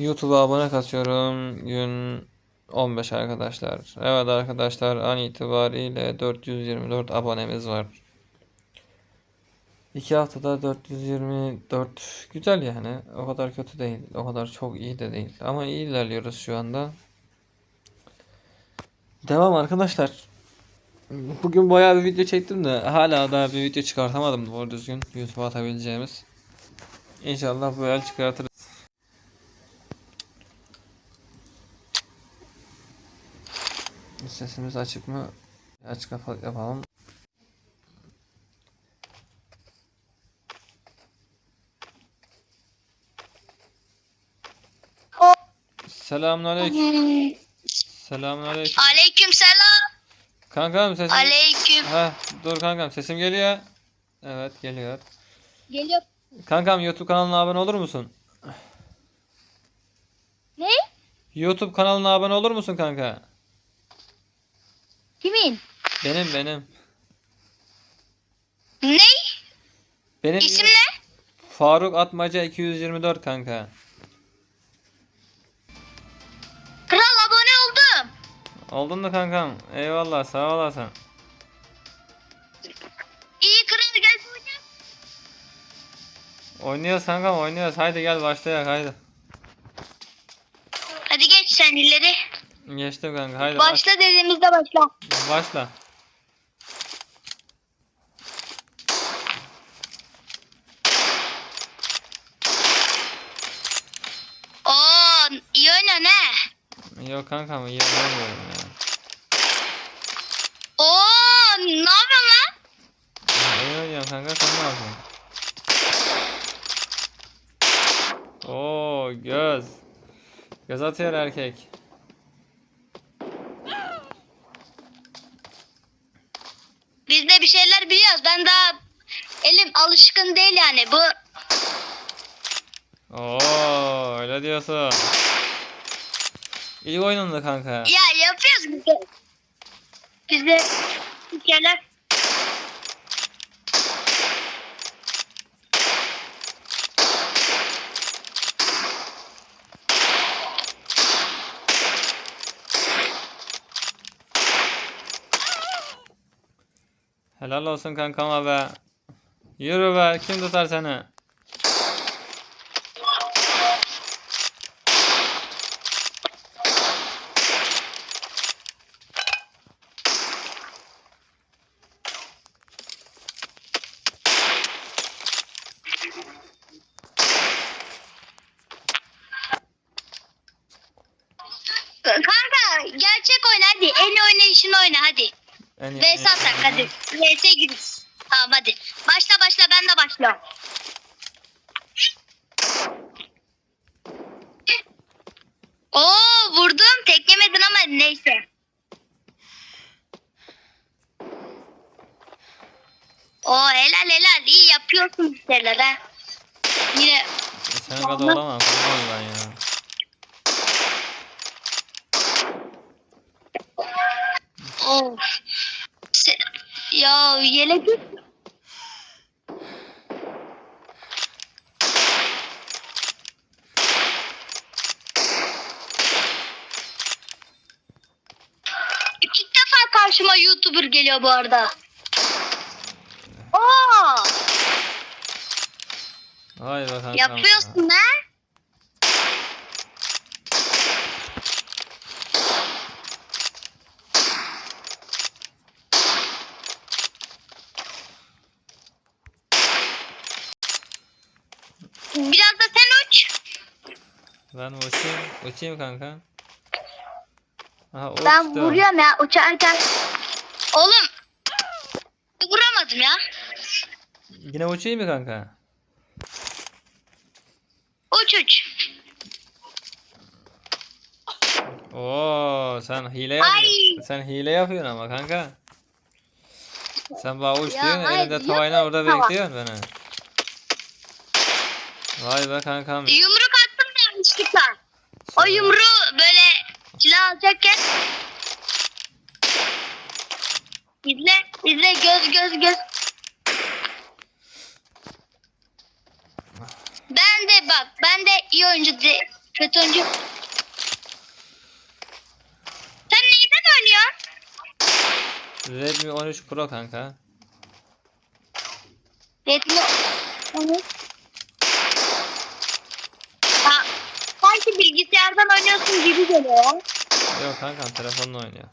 YouTube'a abone kasıyorum. Gün 15 arkadaşlar. Evet arkadaşlar an itibariyle 424 abonemiz var. 2 haftada 424 güzel yani. O kadar kötü değil. O kadar çok iyi de değil. Ama iyi ilerliyoruz şu anda. Devam arkadaşlar. Bugün bayağı bir video çektim de hala daha bir video çıkartamadım doğru düzgün YouTube'a atabileceğimiz. İnşallah el çıkartırız. Sesimiz açık mı? Aç kapat yapalım. Selamünaleyküm. Selamünaleyküm. Aleyküm selam. Kankam sesim. Aleyküm. Heh, dur kankam sesim geliyor. Evet geliyor. Geliyor. Kankam YouTube kanalına abone olur musun? Ne? YouTube kanalına abone olur musun kanka? Kimin? Benim benim. Ne? Benim İsim ne? Faruk Atmaca 224 kanka. Kral abone oldum. Oldun mu kankam? Eyvallah sağ olasın. İyi kral gel oynayalım. Oynuyoruz kankam oynuyoruz. Haydi gel başlayak haydi. Hadi geç sen ileri. Geçtim kanka haydi baş- Başla dediğimizde başla. başla. Oo iyi oyna ne? Yok kankam iyi oynamıyorum ya. Oo ne yapıyorsun lan? İyi oynuyorum kanka sen ne yapıyorsun? Oo göz. Göz atıyor erkek. Biz de bir şeyler biliyoruz. Ben daha elim alışkın değil yani. Bu Oo öyle diyorsun. İyi oynandı kanka. ya yapıyoruz biz de. Biz de Helal olsun kankama be. Yürü be kim tutar seni? Gerçek oyna hadi. En oynayışını oyna hadi. İyi- VS atak hadi. VS giriş. Tamam hadi. Başla başla ben de başla. Oo vurdum teklemedin ama neyse. Oo helal helal iyi yapıyorsun şeyler ha. Yine Sen kadar olamam ben ya. Of. Se- ya yelek İlk defa karşıma YouTuber geliyor bu arada. Oo, Vay be kankam. yapıyorsun ha? Biraz da sen uç. Ben uçayım. Uçayım kanka. Aha uçtu. Ben vuruyorum ya uçarken. Oğlum. Vuramadım ya. Yine uçayım mı kanka? Uç uç. Oo sen hile yapıyorsun. Sen hile yapıyorsun ama kanka. Sen bana uç Ya diyorsun hayır, elinde tavayla orada bekliyorsun beni. Vay be kankam. Yumruk attım yanlışlıkla. O yumruğu böyle silah alacakken İzle, izle göz göz göz. Ben de bak, ben de iyi oyuncu de, kötü oyuncu. Sen neyden oynuyorsun? Redmi 13 Pro kanka. Redmi 13 geliyor. Yok kankam telefonla oynuyor.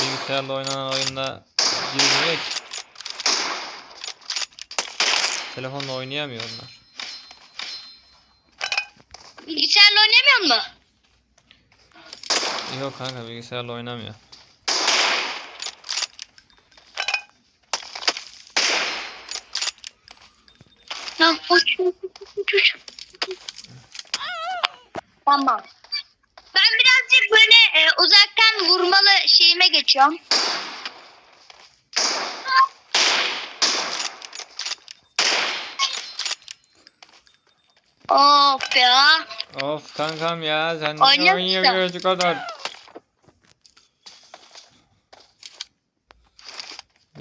Bilgisayarla oynanan oyunda girmiyor ki. Telefonla oynayamıyor onlar. Bilgisayarla oynamıyor mu? Yok kanka bilgisayarla oynamıyor. Uç. Tamam. Ben birazcık böyle e, uzaktan vurmalı şeyime geçiyorum. Of ya. Of kankam ya sen Oynuyor niye musun? oynayamıyorsun o kadar?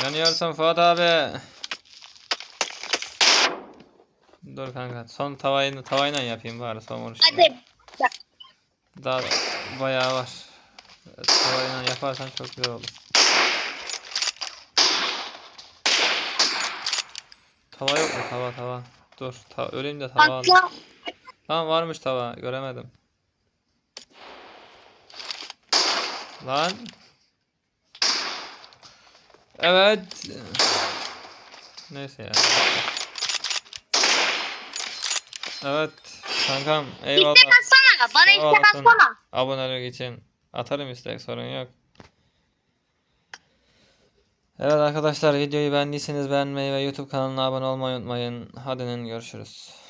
Yanıyorsun Fuat abi. Dur kanka son tavayını tavayla yapayım bari son vuruşunu. Hadi. Daha bayağı var. Tavayla yaparsan çok güzel olur. Tava yok mu tava tava? Dur ta öleyim de tava alayım. Atla. Lan varmış tava göremedim. Lan. Evet. Neyse ya. Evet kankam eyvallah. İstek atsana. Bana olasın. atsana. Abonelik için atarım istek sorun yok. Evet arkadaşlar videoyu beğendiyseniz beğenmeyi ve YouTube kanalına abone olmayı unutmayın. Hadi görüşürüz.